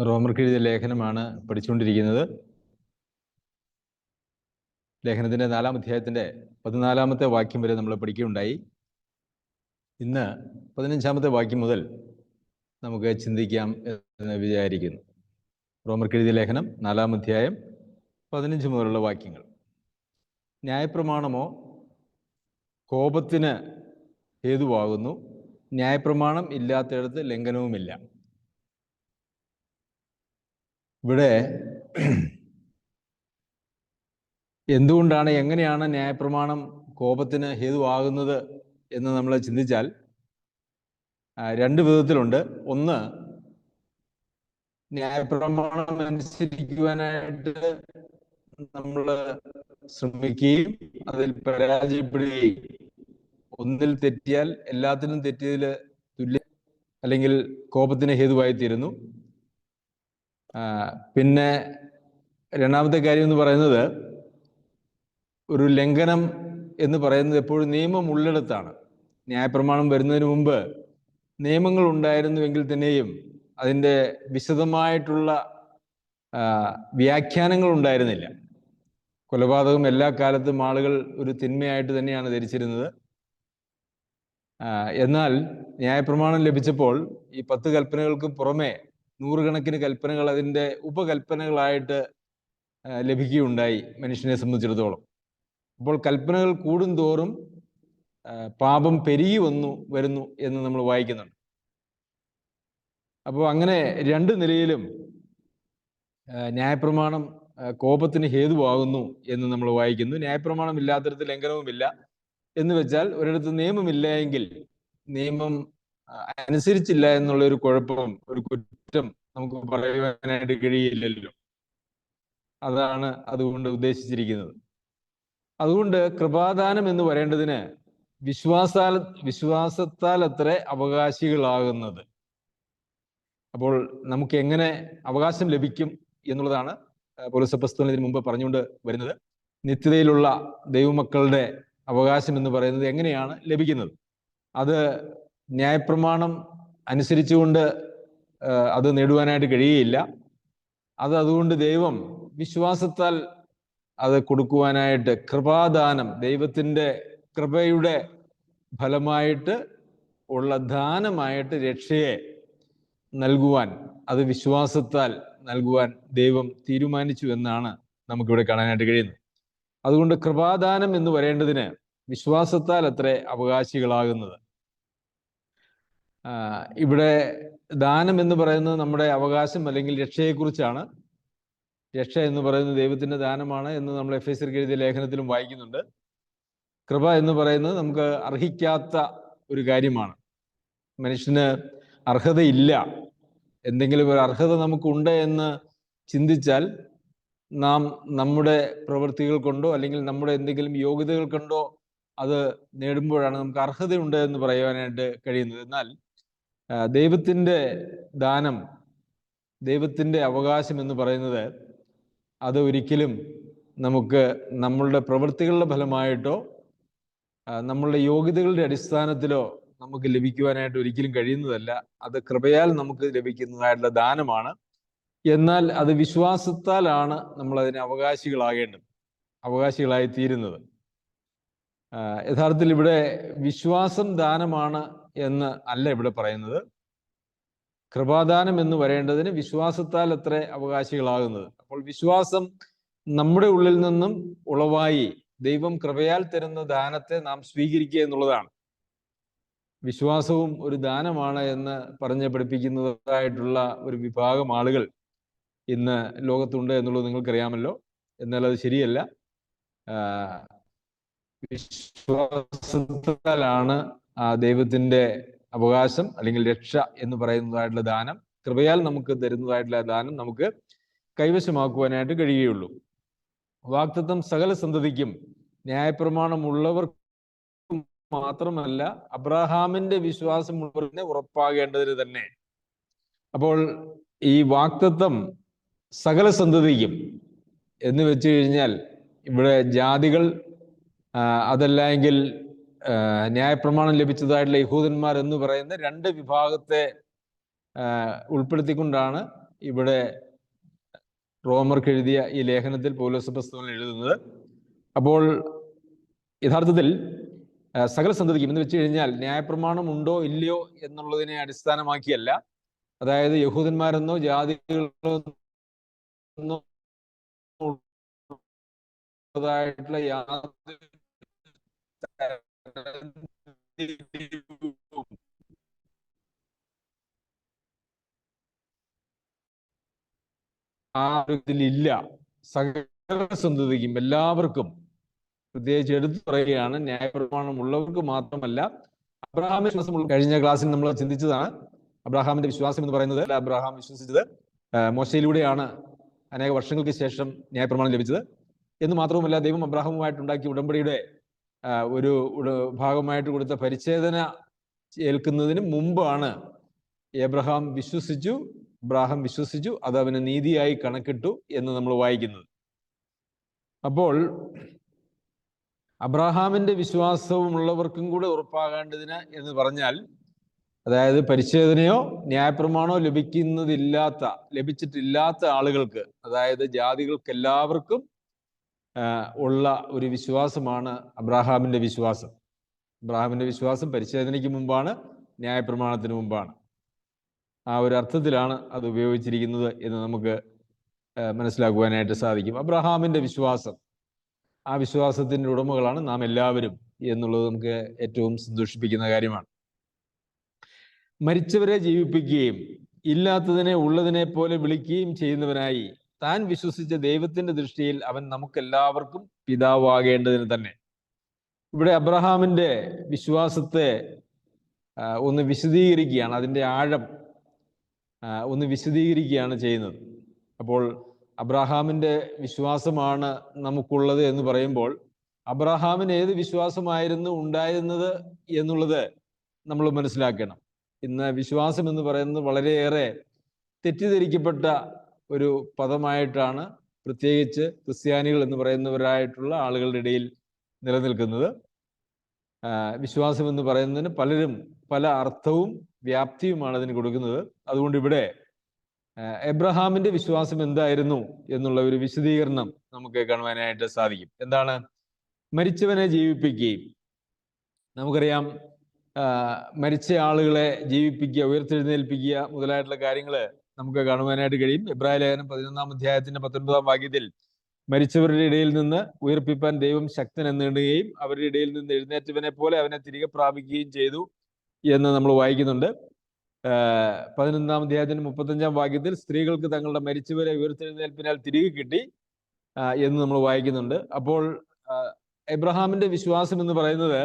റോമർക്ക് എഴുതിയ ലേഖനമാണ് പഠിച്ചുകൊണ്ടിരിക്കുന്നത്. ലേഖനത്തിന്റെ നാലാം അധ്യായത്തിന്റെ പതിനാലാമത്തെ വാക്യം വരെ നമ്മൾ പഠിക്കുകയുണ്ടായി. ഇന്ന് പതിനഞ്ചാമത്തെ വാക്യം മുതൽ നമുക്ക് ചിന്തിക്കാം എന്ന് വിചാരിക്കുന്നു. റോമർക്ക് എഴുതിയ ലേഖനം നാലാം അധ്യായം പതിനഞ്ച് മുതലുള്ള വാക്യങ്ങൾ. ന്യായപ്രമാണമോ? കോപത്തിന് ഹേതുവാകുന്നു. ന്യായപ്രമാണം ഇല്ലാത്തയിടത്ത് ലംഘനവുമില്ല. ഇവിടെ എന്തുകൊണ്ടാണ് എങ്ങനെയാണ് ന്യായപ്രമാണം കോപത്തിന് ഹേതുവാകുന്നത് എന്ന് നമ്മൾ ചിന്തിച്ചാൽ രണ്ട് വിധത്തിലുണ്ട്. ഒന്ന് ന്യായപ്രമാണം അനുസരിക്കുവാനായിട്ട് നമ്മൾ ശ്രമിക്കുകയും അതിൽ പരാജയപ്പെടുകയും. ഒന്നിൽ തെറ്റിയാൽ എല്ലാത്തിനും തെറ്റിയതിൽ തുല്യ അല്ലെങ്കിൽ കോപത്തിന് ഹേതുവായി തീരുന്നു ആ, പിന്നെ രണ്ടാമത്തെ കാര്യം എന്ന് പറയുന്നത് ഒരു ലംഘനം എന്ന് പറയുന്നത് എപ്പോഴും നിയമം ഉള്ളിടത്താണ്. ന്യായപ്രമാണം വരുന്നതിന് മുമ്പ് നിയമങ്ങൾ ഉണ്ടായിരുന്നുവെങ്കിൽ തന്നെയും അതിന്റെ വിശദമായിട്ടുള്ള വ്യാഖ്യാനങ്ങൾ ഉണ്ടായിരുന്നില്ല. കൊലപാതകം എല്ലാ കാലത്തും ആളുകൾ ഒരു തിന്മയായിട്ട് തന്നെയാണ് ധരിച്ചിരുന്നത്. എന്നാൽ ന്യായപ്രമാണം ലഭിച്ചപ്പോൾ ഈ പത്ത് കൽപ്പനകൾക്ക് പുറമെ നൂറുകണക്കിന് കൽപ്പനകൾ അതിന്റെ ഉപകൽപ്പനകളായിട്ട് ലഭിക്കുകയുണ്ടായി മനുഷ്യനെ സംബന്ധിച്ചിടത്തോളം. അപ്പോൾ കൽപ്പനകൾ കൂടുന്തോറും പാപം പെരുകി വന്നു വരുന്നു എന്ന് നമ്മൾ വായിക്കുന്നുണ്ട്. അപ്പോൾ അങ്ങനെ രണ്ട് നിലയിലും ന്യായപ്രമാണം കോപത്തിന് ഹേതുവാകുന്നു എന്ന് നമ്മൾ വായിക്കുന്നു. ന്യായപ്രമാണം ഇല്ലാത്തരത്തിൽ ലംഘനവുമില്ല. എന്ന് വെച്ചാൽ ഒരിടത്ത് നിയമമില്ല എങ്കിൽ നിയമം അനുസരിച്ചില്ല എന്നുള്ള ഒരു കുഴപ്പം ഒരു കുറ്റം നമുക്ക് പറയുവാനായിട്ട് കഴിയില്ലല്ലോ. അതാണ് അതുകൊണ്ട് ഉദ്ദേശിച്ചിരിക്കുന്നത്. അതുകൊണ്ട് കൃപാദാനം എന്ന് പറയേണ്ടതിന് വിശ്വാസാൽ വിശ്വാസത്താൽ അത്ര അവകാശികളാകുന്നത്. അപ്പോൾ നമുക്ക് എങ്ങനെ അവകാശം ലഭിക്കും എന്നുള്ളതാണ് പോലീസപ്പസ്തോലത്തിന് മുമ്പ് പറഞ്ഞുകൊണ്ട് വരുന്നത്. നിത്യതയിലുള്ള ദൈവമക്കളുടെ അവകാശം എന്ന് പറയുന്നത് എങ്ങനെയാണ് ലഭിക്കുന്നത്? അത് ന്യായപ്രമാണം അനുസരിച്ചുകൊണ്ട് അത് നേടുവാനായിട്ട് കഴിയുകയില്ല. അത് അതുകൊണ്ട് ദൈവം വിശ്വാസത്താൽ അത് കൊടുക്കുവാനായിട്ട് കൃപാദാനം ദൈവത്തിന്റെ കൃപയുടെ ഫലമായിട്ട് ഉള്ള ദാനമായിട്ട് രക്ഷയെ നൽകുവാൻ അത് വിശ്വാസത്താൽ നൽകുവാൻ ദൈവം തീരുമാനിച്ചു എന്നാണ് നമുക്കിവിടെ കാണാനായിട്ട് കഴിയുന്നത്. അതുകൊണ്ട് കൃപാദാനം എന്ന് പറയേണ്ടതിന് വിശ്വാസത്താൽ അത്ര അവകാശികളാകുന്നത്. ഇവിടെ ദാനം എന്ന് പറയുന്നത് നമ്മുടെ അവകാശം അല്ലെങ്കിൽ രക്ഷയെക്കുറിച്ചാണ്. രക്ഷ എന്ന് പറയുന്നത് ദൈവത്തിന്റെ ദാനമാണ് എന്ന് നമ്മൾ എഫ് എസ് എഴുതിയ ലേഖനത്തിലും വായിക്കുന്നുണ്ട്. കൃപ എന്ന് പറയുന്നത് നമുക്ക് അർഹിക്കാത്ത ഒരു കാര്യമാണ്. മനുഷ്യന് അർഹതയില്ല. എന്തെങ്കിലും ഒരു അർഹത നമുക്കുണ്ട് എന്ന് ചിന്തിച്ചാൽ നാം നമ്മുടെ പ്രവൃത്തികൾ കൊണ്ടോ അല്ലെങ്കിൽ നമ്മുടെ എന്തെങ്കിലും യോഗ്യതകൾ കൊണ്ടോ അത് നേടുമ്പോഴാണ് നമുക്ക് അർഹതയുണ്ട് എന്ന് പറയുവാനായിട്ട് കഴിയുന്നത്. എന്നാൽ ആ, ദൈവത്തിന്റെ ദാനം ദൈവത്തിന്റെ അവകാശം എന്ന് പറയുന്നത് അത് ഒരിക്കലും നമുക്ക് നമ്മളുടെ പ്രവൃത്തികളുടെ ഫലമായിട്ടോ നമ്മളുടെ യോഗ്യതകളുടെ അടിസ്ഥാനത്തിലോ നമുക്ക് ലഭിക്കുവാനായിട്ട് ഒരിക്കലും കഴിയുന്നതല്ല. അത് കൃപയാൽ നമുക്ക് ലഭിക്കുന്നതായിട്ടുള്ള ദാനമാണ്. എന്നാൽ അത് വിശ്വാസത്താലാണ് നമ്മൾ അതിന് അവകാശികളാകേണ്ടത് അവകാശികളായി തീരുന്നത് യഥാർത്ഥത്തിൽ ഇവിടെ വിശ്വാസം ദാനമാണ് എന്ന് അല്ല ഇവിടെ പറയുന്നത്. കൃപാദാനം എന്ന് പറയേണ്ടതിന് വിശ്വാസത്താൽ അത്ര അവകാശികളാകുന്നത്. അപ്പോൾ വിശ്വാസം നമ്മുടെ ഉള്ളിൽ നിന്നും ഉളവായി ദൈവം കൃപയാൽ തരുന്ന ദാനത്തെ നാം സ്വീകരിക്കുക എന്നുള്ളതാണ്. വിശ്വാസവും ഒരു ദാനമാണ് എന്ന് പറഞ്ഞ് പഠിപ്പിക്കുന്നതായിട്ടുള്ള ഒരു വിഭാഗം ആളുകൾ ഇന്ന് ലോകത്തുണ്ട് എന്നുള്ളത് നിങ്ങൾക്കറിയാമല്ലോ. എന്നാൽ അത് ശരിയല്ല. വിശ്വാസത്താലാണ് ദൈവത്തിന്റെ അവകാശം അല്ലെങ്കിൽ രക്ഷ എന്ന് പറയുന്നതായിട്ടുള്ള ദാനം കൃപയാൽ നമുക്ക് തരുന്നതായിട്ടുള്ള ദാനം നമുക്ക് കൈവശമാക്കുവാനായിട്ട് കഴിയുകയുള്ളൂ. വാക്തത്വം സകല സന്തതിക്കും ന്യായപ്രമാണമുള്ളവർക്ക് മാത്രമല്ല അബ്രഹാമിന്റെ വിശ്വാസം വിശ്വാസമുള്ളവരിനെ ഉറപ്പാകേണ്ടതിന് തന്നെ. അപ്പോൾ ഈ വാക്തത്വം സകല സന്തതിക്കും എന്ന് വെച്ച് കഴിഞ്ഞാൽ ഇവിടെ ജാതികൾ അതല്ല എങ്കിൽ ന്യായപ്രമാണം ലഭിച്ചതായിട്ടുള്ള യഹൂദന്മാർ എന്ന് പറയുന്ന രണ്ട് വിഭാഗത്തെ ഉൾപ്പെടുത്തിക്കൊണ്ടാണ് ഇവിടെ റോമർക്ക് എഴുതിയ ഈ ലേഖനത്തിൽ പൗലോസ് പുസ്തകം എഴുതുന്നത്. അപ്പോൾ യഥാർത്ഥത്തിൽ സകല സന്തതിക്കും എന്ന് വെച്ച് കഴിഞ്ഞാൽ ന്യായപ്രമാണം ഉണ്ടോ ഇല്ലയോ എന്നുള്ളതിനെ അടിസ്ഥാനമാക്കിയല്ല. അതായത് യഹൂദന്മാരെന്നോ ജാതികളോ ായിട്ടുള്ള യാതൊരു ആ ഇതിലില്ല എല്ലാവർക്കും പ്രത്യേകിച്ച് എടുത്തു പറയുകയാണ് ന്യായപ്രമാണം ഉള്ളവർക്ക് മാത്രമല്ല അബ്രഹാമിന്റെ വിശ്വാസം കഴിഞ്ഞ ക്ലാസ്സിൽ നമ്മൾ ചിന്തിച്ചതാണ്. അബ്രഹാമിന്റെ വിശ്വാസം എന്ന് പറയുന്നത് അബ്രഹാം വിശ്വസിച്ചത് മോശയിലൂടെയാണ് അനേക വർഷങ്ങൾക്ക് ശേഷം ന്യായപ്രമാണം ലഭിച്ചത്. എന്ന് മാത്രവുമല്ല ദൈവം അബ്രഹാമുമായിട്ട് ഉണ്ടാക്കിയ ഉടമ്പടിയുടെ ഒരു ഭാഗമായിട്ട് കൊടുത്ത പരിച്ഛേദന ഏൽക്കുന്നതിന് മുമ്പാണ് എബ്രഹാം വിശ്വസിച്ചു അബ്രാഹാം വിശ്വസിച്ചു അത് അവന് നീതിയായി കണക്കിട്ടു എന്ന് നമ്മൾ വായിക്കുന്നത്. അപ്പോൾ അബ്രാഹാമിന്റെ വിശ്വാസവും ഉള്ളവർക്കും കൂടെ ഉറപ്പാകേണ്ടതിന് എന്ന് പറഞ്ഞാൽ അതായത് പരിശോധനയോ ന്യായപ്രമാണോ ലഭിക്കുന്നതില്ലാത്ത ലഭിച്ചിട്ടില്ലാത്ത ആളുകൾക്ക് അതായത് ജാതികൾക്ക് എല്ലാവർക്കും ഉള്ള ഒരു വിശ്വാസമാണ് അബ്രാഹാമിന്റെ വിശ്വാസം. അബ്രാഹാമിന്റെ വിശ്വാസം പരിശോധനയ്ക്ക് മുമ്പാണ് ന്യായപ്രമാണത്തിന് മുമ്പാണ്. ആ ഒരു അർത്ഥത്തിലാണ് അത് ഉപയോഗിച്ചിരിക്കുന്നത് എന്ന് നമുക്ക് മനസ്സിലാക്കുവാനായിട്ട് സാധിക്കും. അബ്രഹാമിന്റെ വിശ്വാസം ആ വിശ്വാസത്തിന്റെ ഉടമകളാണ് നാം എല്ലാവരും എന്നുള്ളത് നമുക്ക് ഏറ്റവും സന്തോഷിപ്പിക്കുന്ന കാര്യമാണ്. മരിച്ചവരെ ജീവിപ്പിക്കുകയും ഇല്ലാത്തതിനെ ഉള്ളതിനെ പോലെ വിളിക്കുകയും ചെയ്യുന്നവനായി താൻ വിശ്വസിച്ച ദൈവത്തിന്റെ ദൃഷ്ടിയിൽ അവൻ നമുക്കെല്ലാവർക്കും പിതാവാകേണ്ടതിന് തന്നെ. ഇവിടെ അബ്രഹാമിന്റെ വിശ്വാസത്തെ ഒന്ന് വിശദീകരിക്കുകയാണ്. അതിന്റെ ആഴം ഒന്ന് വിശദീകരിക്കുകയാണ് ചെയ്യുന്നത്. അപ്പോൾ അബ്രഹാമിന്റെ വിശ്വാസമാണ് നമുക്കുള്ളത് എന്ന് പറയുമ്പോൾ അബ്രഹാമിന് ഏത് വിശ്വാസമായിരുന്നു ഉണ്ടായിരുന്നത് എന്നുള്ളത് നമ്മൾ മനസ്സിലാക്കണം. ഇന്ന് വിശ്വാസം എന്ന് പറയുന്നത് വളരെയേറെ തെറ്റിദ്ധരിക്കപ്പെട്ട ഒരു പദമായിട്ടാണ് പ്രത്യേകിച്ച് ക്രിസ്ത്യാനികൾ എന്ന് പറയുന്നവരായിട്ടുള്ള ആളുകളുടെ ഇടയിൽ നിലനിൽക്കുന്നത്. വിശ്വാസം എന്ന് പറയുന്നതിന് പലരും പല അർത്ഥവും വ്യാപ്തിയുമാണ് അതിന് കൊടുക്കുന്നത്. അതുകൊണ്ട് ഇവിടെ എബ്രഹാമിന്റെ വിശ്വാസം എന്തായിരുന്നു എന്നുള്ള ഒരു വിശദീകരണം നമുക്ക് കാണുവാനായിട്ട് സാധിക്കും. എന്താണ്? മരിച്ചവനെ ജീവിപ്പിക്കുകയും നമുക്കറിയാം മരിച്ച ആളുകളെ ജീവിപ്പിക്കുക ഉയർത്തെഴുന്നേൽപ്പിക്കുക മുതലായിട്ടുള്ള കാര്യങ്ങൾ നമുക്ക് കാണുവാനായിട്ട് കഴിയും. ഇബ്രാഹിം ലേഖനം പതിനൊന്നാം അധ്യായത്തിന്റെ പത്തൊൻപതാം വാക്യത്തിൽ മരിച്ചവരുടെ ഇടയിൽ നിന്ന് ഉയർപ്പിപ്പാൻ ദൈവം ശക്തൻ എന്നിടുകയും അവരുടെ ഇടയിൽ നിന്ന് എഴുന്നേറ്റവനെ പോലെ അവനെ തിരികെ പ്രാപിക്കുകയും ചെയ്തു എന്ന് നമ്മൾ വായിക്കുന്നുണ്ട്. പതിനൊന്നാം അധ്യായത്തിന്റെ മുപ്പത്തഞ്ചാം വാക്യത്തിൽ സ്ത്രീകൾക്ക് തങ്ങളുടെ മരിച്ചവരെ ഉയർത്തെഴുന്നേൽപ്പിനാൽ തിരികെ കിട്ടി എന്ന് നമ്മൾ വായിക്കുന്നുണ്ട്. അപ്പോൾ എബ്രഹാമിന്റെ വിശ്വാസം എന്ന് പറയുന്നത്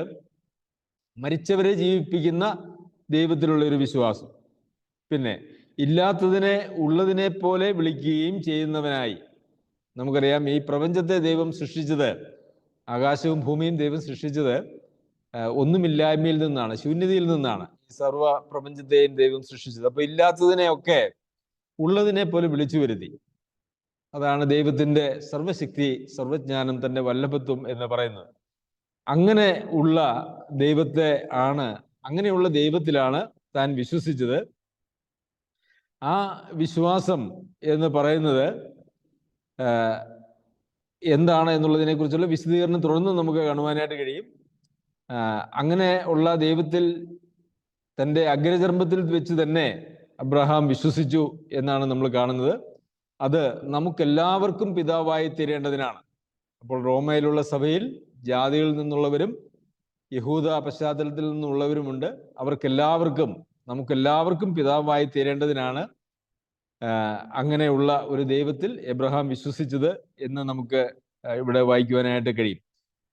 മരിച്ചവരെ ജീവിപ്പിക്കുന്ന ദൈവത്തിലുള്ള ഒരു വിശ്വാസം. പിന്നെ ഇല്ലാത്തതിനെ ഉള്ളതിനെ പോലെ വിളിക്കുകയും ചെയ്യുന്നവനായി. നമുക്കറിയാം ഈ പ്രപഞ്ചത്തെ ദൈവം സൃഷ്ടിച്ചത് ആകാശവും ഭൂമിയും ദൈവം സൃഷ്ടിച്ചത് ഒന്നുമില്ലായ്മയിൽ നിന്നാണ് ശൂന്യതയിൽ നിന്നാണ് ഈ സർവ പ്രപഞ്ചത്തെയും ദൈവം സൃഷ്ടിച്ചത്. അപ്പൊ ഇല്ലാത്തതിനെയൊക്കെ ഉള്ളതിനെ പോലെ വിളിച്ചു വരുത്തി. അതാണ് ദൈവത്തിന്റെ സർവശക്തി സർവജ്ഞാനം തന്റെ വല്ലഭത്വം എന്ന് പറയുന്നത്. അങ്ങനെ ഉള്ള ദൈവത്തെ ആണ് അങ്ങനെയുള്ള ദൈവത്തിലാണ് താൻ വിശ്വസിച്ചത്. ആ വിശ്വാസം എന്ന് പറയുന്നത് എന്താണ് എന്നുള്ളതിനെ കുറിച്ചുള്ള വിശദീകരണം തുടർന്ന് നമുക്ക് കാണുവാനായിട്ട് കഴിയും. അങ്ങനെ ഉള്ള ദൈവത്തിൽ തന്റെ അഗ്രചർമ്മത്തിൽ വെച്ച് തന്നെ അബ്രഹാം വിശ്വസിച്ചു എന്നാണ് നമ്മൾ കാണുന്നത്. അത് നമുക്കെല്ലാവർക്കും പിതാവായി തീരേണ്ടതിനാണ്. അപ്പോൾ റോമയിലുള്ള സഭയിൽ ജാതിയിൽ നിന്നുള്ളവരും യഹൂദ പശ്ചാത്തലത്തിൽ നിന്നുള്ളവരുമുണ്ട്. അവർക്കെല്ലാവർക്കും നമുക്കെല്ലാവർക്കും പിതാവായി തീരേണ്ടതിനാണ് അങ്ങനെയുള്ള ഒരു ദൈവത്തിൽ എബ്രഹാം വിശ്വസിച്ചത് എന്ന് നമുക്ക് ഇവിടെ വായിക്കുവാനായിട്ട് കഴിയും.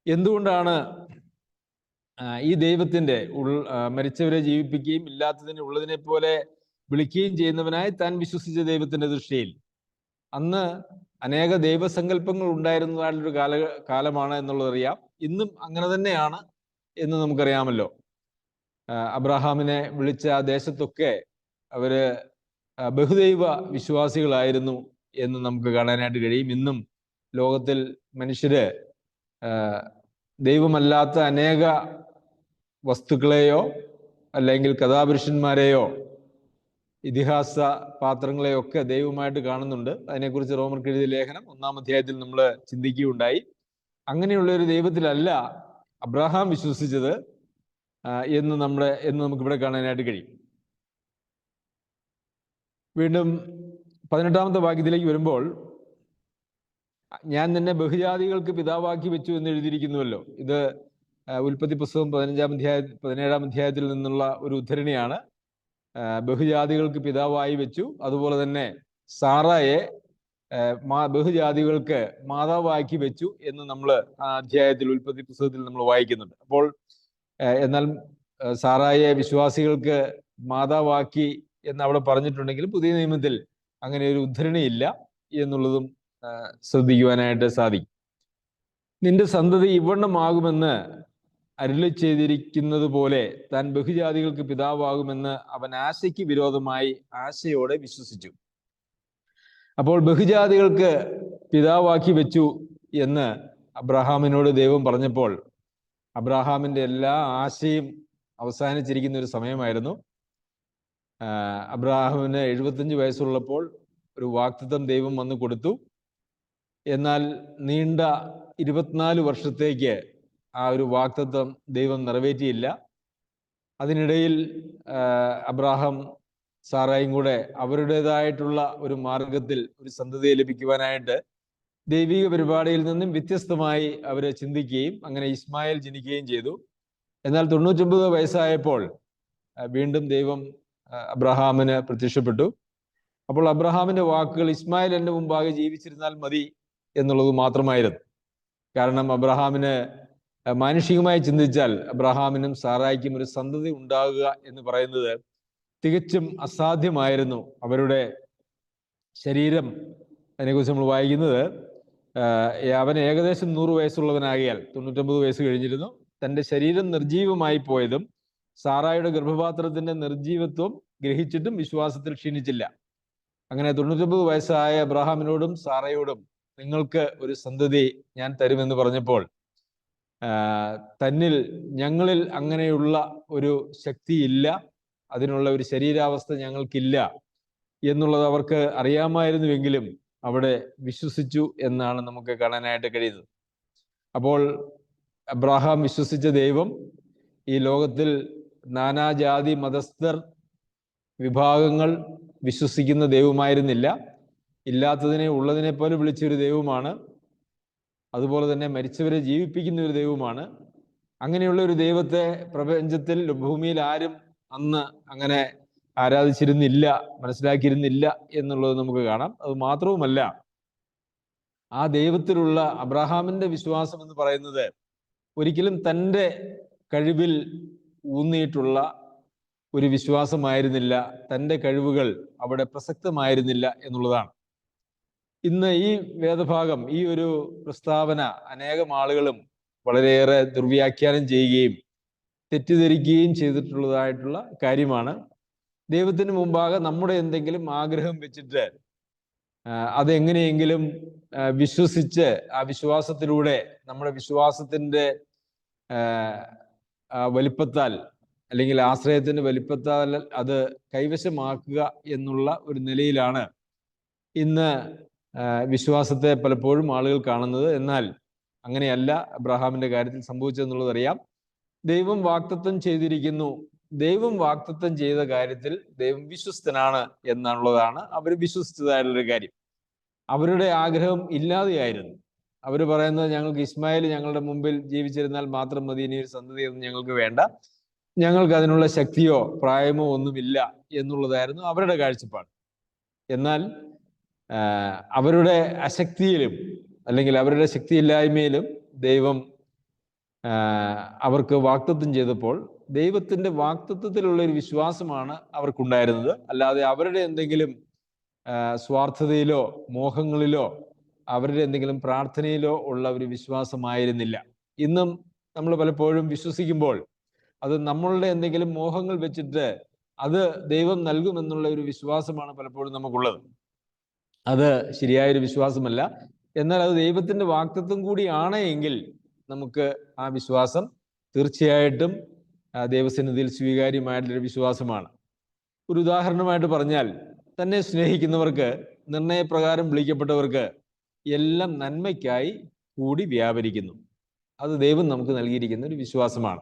എന്തുകൊണ്ടാണ് ഈ ദൈവത്തിന്റെ ഉൾ മരിച്ചവരെ ജീവിപ്പിക്കുകയും ഇല്ലാത്തതിനെ ഉള്ളതിനെ പോലെ വിളിക്കുകയും ചെയ്യുന്നവനായി താൻ വിശ്വസിച്ച ദൈവത്തിന്റെ ദൃഷ്ടിയിൽ? അന്ന് അനേക ദൈവസങ്കല്പങ്ങൾ ഉണ്ടായിരുന്നതായിട്ടുള്ളൊരു കാല കാലമാണ് എന്നുള്ളത് അറിയാം ഇന്നും അങ്ങനെ തന്നെയാണ് എന്ന് നമുക്കറിയാമല്ലോ. അബ്രഹാമിനെ വിളിച്ച ആ ദേശത്തൊക്കെ അവർ ബഹുദൈവ വിശ്വാസികളായിരുന്നു എന്ന് നമുക്ക് കാണാനായിട്ട് കഴിയും. ഇന്നും ലോകത്തിൽ മനുഷ്യര് ദൈവമല്ലാത്ത അനേക വസ്തുക്കളെയോ അല്ലെങ്കിൽ കഥാപുരുഷന്മാരെയോ ഇതിഹാസ പാത്രങ്ങളെയോ ഒക്കെ ദൈവമായിട്ട് കാണുന്നുണ്ട്. അതിനെക്കുറിച്ച് റോമർ എഴുതിയ ലേഖനം ഒന്നാം അധ്യായത്തിൽ നമ്മൾ ചിന്തിക്കുകയുണ്ടായി. അങ്ങനെയുള്ള ഒരു ദൈവത്തിലല്ല അബ്രഹാം വിശ്വസിച്ചത്. എന്ന് നമ്മുടെ എന്ന് നമുക്ക് ഇവിടെ കാണാനായിട്ട് കഴിയും. വീണ്ടും പതിനെട്ടാമത്തെ വാക്യത്തിലേക്ക് വരുമ്പോൾ ഞാൻ നിന്നെ ബഹുജാതികൾക്ക് പിതാവാക്കി വെച്ചു എന്ന് എഴുതിയിരിക്കുന്നുവല്ലോ. ഇത് ഉൽപ്പത്തി പുസ്തകം പതിനഞ്ചാം അധ്യായ പതിനേഴാം അധ്യായത്തിൽ നിന്നുള്ള ഒരു ഉദ്ധരണിയാണ്. ബഹുജാതികൾക്ക് പിതാവായി വെച്ചു. അതുപോലെ തന്നെ സാറായെ ബഹുജാതികൾക്ക് മാതാവാക്കി വെച്ചു എന്ന് നമ്മൾ ആ അധ്യായത്തിൽ ഉൽപ്പത്തി പുസ്തകത്തിൽ നമ്മൾ വായിക്കുന്നുണ്ട്. അപ്പോൾ എന്നാൽ സാറായ വിശ്വാസികൾക്ക് മാതാവാക്കി എന്ന് അവിടെ പറഞ്ഞിട്ടുണ്ടെങ്കിൽ പുതിയ നിയമത്തിൽ അങ്ങനെ ഒരു ഉദ്ധരണിയില്ല എന്നുള്ളതും ശ്രദ്ധിക്കുവാനായിട്ട് സാധിക്കും. നിന്റെ സന്തതി ഇവണ്ണമാകുമെന്ന് അരുളി ചെയ്തിരിക്കുന്നത് പോലെ താൻ ബഹുജാതികൾക്ക് പിതാവാകുമെന്ന് അവൻ ആശയ്ക്ക് വിരോധമായി ആശയോടെ വിശ്വസിച്ചു. അപ്പോൾ ബഹുജാതികൾക്ക് പിതാവാക്കി വെച്ചു എന്ന് അബ്രഹാമിനോട് ദൈവം പറഞ്ഞപ്പോൾ അബ്രഹാമിന്റെ എല്ലാ ആശയും അവസാനിച്ചിരിക്കുന്ന ഒരു സമയമായിരുന്നു. അബ്രാഹാമിന് എഴുപത്തഞ്ച് വയസ്സുള്ളപ്പോൾ ഒരു വാക്തത്വം ദൈവം വന്ന് കൊടുത്തു. എന്നാൽ നീണ്ട ഇരുപത്തിനാല് വർഷത്തേക്ക് ആ ഒരു വാക്തത്വം ദൈവം നിറവേറ്റിയില്ല. അതിനിടയിൽ അബ്രാഹാം സാറായും കൂടെ അവരുടേതായിട്ടുള്ള ഒരു മാർഗത്തിൽ ഒരു സന്തതിയെ ലഭിക്കുവാനായിട്ട് ദൈവിക പരിപാടിയിൽ നിന്നും വ്യത്യസ്തമായി അവർ ചിന്തിക്കുകയും അങ്ങനെ ഇസ്മായിൽ ജനിക്കുകയും ചെയ്തു. എന്നാൽ തൊണ്ണൂറ്റൊമ്പത് വയസ്സായപ്പോൾ വീണ്ടും ദൈവം അബ്രഹാമിന് പ്രത്യക്ഷപ്പെട്ടു. അപ്പോൾ അബ്രഹാമിന്റെ വാക്കുകൾ ഇസ്മായിൽ എന്റെ മുമ്പാകെ ജീവിച്ചിരുന്നാൽ മതി എന്നുള്ളത് മാത്രമായിരുന്നു. കാരണം അബ്രഹാമിന് മാനുഷികമായി ചിന്തിച്ചാൽ അബ്രഹാമിനും സാറായിക്കും ഒരു സന്തതി ഉണ്ടാകുക എന്ന് പറയുന്നത് തികച്ചും അസാധ്യമായിരുന്നു അവരുടെ ശരീരം. അതിനെക്കുറിച്ച് നമ്മൾ വായിക്കുന്നത് അവൻ ഏകദേശം നൂറ് വയസ്സുള്ളവനാകിയാൽ തൊണ്ണൂറ്റൊമ്പത് വയസ്സ് കഴിഞ്ഞിരുന്നു. തന്റെ ശരീരം നിർജീവമായി പോയതും സാറായുടെ ഗർഭപാത്രത്തിന്റെ നിർജീവത്വം ഗ്രഹിച്ചിട്ടും വിശ്വാസത്തിൽ ക്ഷീണിച്ചില്ല. അങ്ങനെ തൊണ്ണൂറ്റൊമ്പത് വയസ്സായ അബ്രഹാമിനോടും സാറയോടും നിങ്ങൾക്ക് ഒരു സന്തതി ഞാൻ തരുമെന്ന് പറഞ്ഞപ്പോൾ തന്നിൽ ഞങ്ങളിൽ അങ്ങനെയുള്ള ഒരു ശക്തിയില്ല അതിനുള്ള ഒരു ശരീരാവസ്ഥ ഞങ്ങൾക്കില്ല എന്നുള്ളത് അവർക്ക് അറിയാമായിരുന്നുവെങ്കിലും അവിടെ വിശ്വസിച്ചു എന്നാണ് നമുക്ക് കാണാനായിട്ട് കഴിയുന്നത്. അപ്പോൾ അബ്രാഹാം വിശ്വസിച്ച ദൈവം ഈ ലോകത്തിൽ നാനാജാതി മതസ്ഥർ വിഭാഗങ്ങൾ വിശ്വസിക്കുന്ന ദൈവമായിരുന്നില്ല. ഇല്ലാത്തതിനെ ഉള്ളതിനെ പോലെ വിളിച്ചൊരു ദൈവമാണ്. അതുപോലെ തന്നെ മരിച്ചവരെ ജീവിപ്പിക്കുന്ന ഒരു ദൈവമാണ്. അങ്ങനെയുള്ള ഒരു ദൈവത്തെ പ്രപഞ്ചത്തിൽ ഭൂമിയിൽ ആരും അന്ന് അങ്ങനെ ആരാധിച്ചിരുന്നില്ല മനസ്സിലാക്കിയിരുന്നില്ല എന്നുള്ളത് നമുക്ക് കാണാം. അത് മാത്രവുമല്ല ആ ദൈവത്തിലുള്ള അബ്രഹാമിന്റെ വിശ്വാസം എന്ന് പറയുന്നത് ഒരിക്കലും തന്റെ കഴിവിൽ ഊന്നിയിട്ടുള്ള ഒരു വിശ്വാസമായിരുന്നില്ല. തന്റെ കഴിവുകൾ അവിടെ പ്രസക്തമായിരുന്നില്ല എന്നുള്ളതാണ്. ഇന്ന് ഈ വേദഭാഗം ഈ ഒരു പ്രസ്താവന അനേകം ആളുകളും വളരെയേറെ ദുർവ്യാഖ്യാനം ചെയ്യുകയും തെറ്റിദ്ധരിക്കുകയും ചെയ്തിട്ടുള്ളതായിട്ടുള്ള കാര്യമാണ്. ദൈവത്തിന് മുമ്പാകെ നമ്മുടെ എന്തെങ്കിലും ആഗ്രഹം വെച്ചിട്ട് അതെങ്ങനെയെങ്കിലും വിശ്വസിച്ച് ആ വിശ്വാസത്തിലൂടെ നമ്മുടെ വിശ്വാസത്തിന്റെ വലിപ്പത്താൽ അല്ലെങ്കിൽ ആശ്രയത്തിന്റെ വലിപ്പത്താൽ അത് കൈവശമാക്കുക എന്നുള്ള ഒരു നിലയിലാണ് ഇന്ന് വിശ്വാസത്തെ പലപ്പോഴും ആളുകൾ കാണുന്നത്. എന്നാൽ അങ്ങനെയല്ല അബ്രഹാമിന്റെ കാര്യത്തിൽ സംഭവിച്ചതെന്നുള്ളത് അറിയാം. ദൈവം വാക്തത്വം ചെയ്തിരിക്കുന്നു. ദൈവം വാക്തത്വം ചെയ്ത കാര്യത്തിൽ ദൈവം വിശ്വസ്തനാണ് എന്നുള്ളതാണ് അവർ വിശ്വസിച്ചതായിട്ടുള്ളൊരു കാര്യം. അവരുടെ ആഗ്രഹം ഇല്ലാതെയായിരുന്നു. അവർ പറയുന്നത് ഞങ്ങൾക്ക് ഇസ്മായിൽ ഞങ്ങളുടെ മുമ്പിൽ ജീവിച്ചിരുന്നാൽ മാത്രം മതി ഇനി ഒരു സന്തതിയൊന്നും ഞങ്ങൾക്ക് വേണ്ട. ഞങ്ങൾക്ക് അതിനുള്ള ശക്തിയോ പ്രായമോ ഒന്നുമില്ല എന്നുള്ളതായിരുന്നു അവരുടെ കാഴ്ചപ്പാട്. എന്നാൽ അവരുടെ അശക്തിയിലും അല്ലെങ്കിൽ അവരുടെ ശക്തിയില്ലായ്മയിലും ദൈവം അവർക്ക് വാക്തത്വം ചെയ്തപ്പോൾ ദൈവത്തിന്റെ വാക്തത്വത്തിലുള്ള ഒരു വിശ്വാസമാണ് അവർക്കുണ്ടായിരുന്നത്. അല്ലാതെ അവരുടെ എന്തെങ്കിലും സ്വാർത്ഥതയിലോ മോഹങ്ങളിലോ അവരുടെ എന്തെങ്കിലും പ്രാർത്ഥനയിലോ ഉള്ള ഒരു വിശ്വാസമായിരുന്നില്ല. ഇന്നും നമ്മൾ പലപ്പോഴും വിശ്വസിക്കുമ്പോൾ അത് നമ്മളുടെ എന്തെങ്കിലും മോഹങ്ങൾ വെച്ചിട്ട് അത് ദൈവം നൽകുമെന്നുള്ള ഒരു വിശ്വാസമാണ് പലപ്പോഴും നമുക്കുള്ളത്. അത് ശരിയായൊരു വിശ്വാസമല്ല. എന്നാൽ അത് ദൈവത്തിന്റെ വാക്തത്വം കൂടിയാണ് എങ്കിൽ നമുക്ക് ആ വിശ്വാസം തീർച്ചയായിട്ടും ദൈവസന്നിധിയിൽ സ്വീകാര്യമായിട്ടുള്ളൊരു വിശ്വാസമാണ്. ഒരു ഉദാഹരണമായിട്ട് പറഞ്ഞാൽ തന്നെ സ്നേഹിക്കുന്നവർക്ക് നിർണയപ്രകാരം വിളിക്കപ്പെട്ടവർക്ക് എല്ലാം നന്മയ്ക്കായി കൂടി വ്യാപരിക്കുന്നു. അത് ദൈവം നമുക്ക് നൽകിയിരിക്കുന്ന ഒരു വിശ്വാസമാണ്.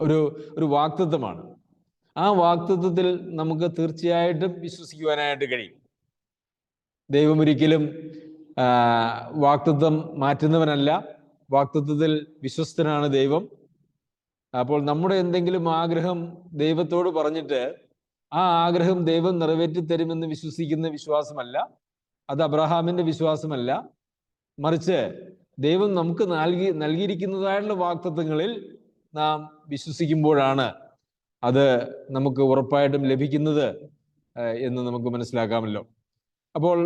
ഒരു ഒരു വാക്തത്വമാണ്. ആ വാക്തത്വത്തിൽ നമുക്ക് തീർച്ചയായിട്ടും വിശ്വസിക്കുവാനായിട്ട് കഴിയും. ദൈവം ഒരിക്കലും വാക്തത്വം മാറ്റുന്നവനല്ല. വാക്തത്വത്തിൽ വിശ്വസ്തനാണ് ദൈവം. അപ്പോൾ നമ്മുടെ എന്തെങ്കിലും ആഗ്രഹം ദൈവത്തോട് പറഞ്ഞിട്ട് ആ ആഗ്രഹം ദൈവം നിറവേറ്റി തരുമെന്ന് വിശ്വസിക്കുന്ന വിശ്വാസമല്ല. അത് അബ്രഹാമിന്റെ വിശ്വാസമല്ല. മറിച്ച് ദൈവം നമുക്ക് നൽകി നൽകിയിരിക്കുന്നതായുള്ള വാക്തത്വങ്ങളിൽ നാം വിശ്വസിക്കുമ്പോഴാണ് അത് നമുക്ക് ഉറപ്പായിട്ടും ലഭിക്കുന്നത് എന്ന് നമുക്ക് മനസ്സിലാക്കാമല്ലോ. അപ്പോൾ